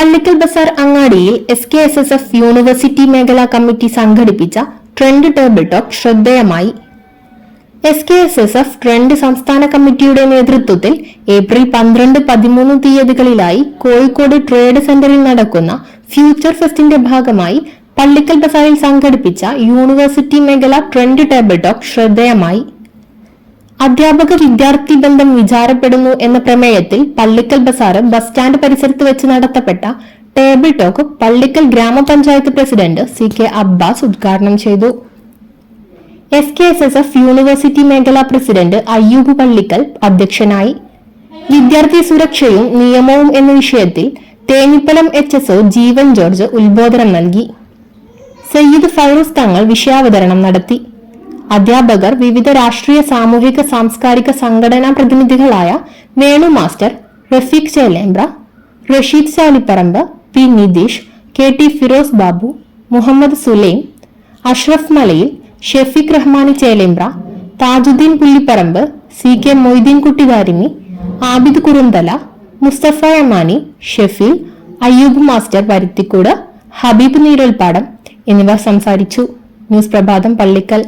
പള്ളിക്കൽ ബസാർ അങ്ങാടിയിൽ S K S S F university മേഖലാ committee സംഘടിപ്പിച്ച ട്രെൻഡ് ടേബിൾ ടോക്ക് ശ്രദ്ധേയമായി. S K S S F trend സംസ്ഥാന കമ്മിറ്റിയുടെ നേതൃത്വത്തിൽ ഏപ്രിൽ പന്ത്രണ്ട് പതിമൂന്ന് തീയതികളിലായി കോഴിക്കോട് ട്രേഡ് സെന്ററിൽ നടക്കുന്ന ഫ്യൂച്ചർ ഫെസ്റ്റിന്റെ ഭാഗമായി പള്ളിക്കൽ ബസാറിൽ സംഘടിപ്പിച്ച യൂണിവേഴ്സിറ്റി മേഖല ട്രെൻഡ് ടേബിൾ ടോക്ക് ശ്രദ്ധേയമായി. അധ്യാപക വിദ്യാർത്ഥി ബന്ധം വിചാരപ്പെടുന്നു എന്ന പ്രമേയത്തിൽ പള്ളിക്കൽ ബസാറ് ബസ് സ്റ്റാൻഡ് പരിസരത്ത് വെച്ച് നടത്തപ്പെട്ട ടേബിൾ ടോക്ക് പള്ളിക്കൽ ഗ്രാമപഞ്ചായത്ത് പ്രസിഡന്റ് സി കെ അബ്ബാസ് ഉദ്ഘാടനം ചെയ്തു. S K S S F university മേഖലാ പ്രസിഡന്റ് അയ്യൂബ് പള്ളിക്കൽ അധ്യക്ഷനായി. വിദ്യാർത്ഥി സുരക്ഷയും നിയമവും എന്ന വിഷയത്തിൽ Thenhipalam H S O Jeevan George ഉത്ബോധനം നൽകി. സയ്യിദ് ഫൈറൂസ് തങ്ങൾ വിഷയാവതരണം നടത്തി. അധ്യാപകർ വിവിധ രാഷ്ട്രീയ സാമൂഹിക സാംസ്കാരിക സംഘടനാ പ്രതിനിധികളായ Venu master Rafeeq Chelembra Rasheed Saliparamba P Nitheesh K T Firoz Babu Muhammad Sulaim Ashraf Malayil Shefeeq Rahmani Chelembra Thajuddeen Pulliparamba C K Moideen Kuttikarimi Abid Kurunthala Musthafa Amani Shefeel Ayyub master Paruthikkoodu Habeeb Neeralpadam എന്നിവർ സംസാരിച്ചു. News പ്രഭാതം പള്ളിക്കൽ.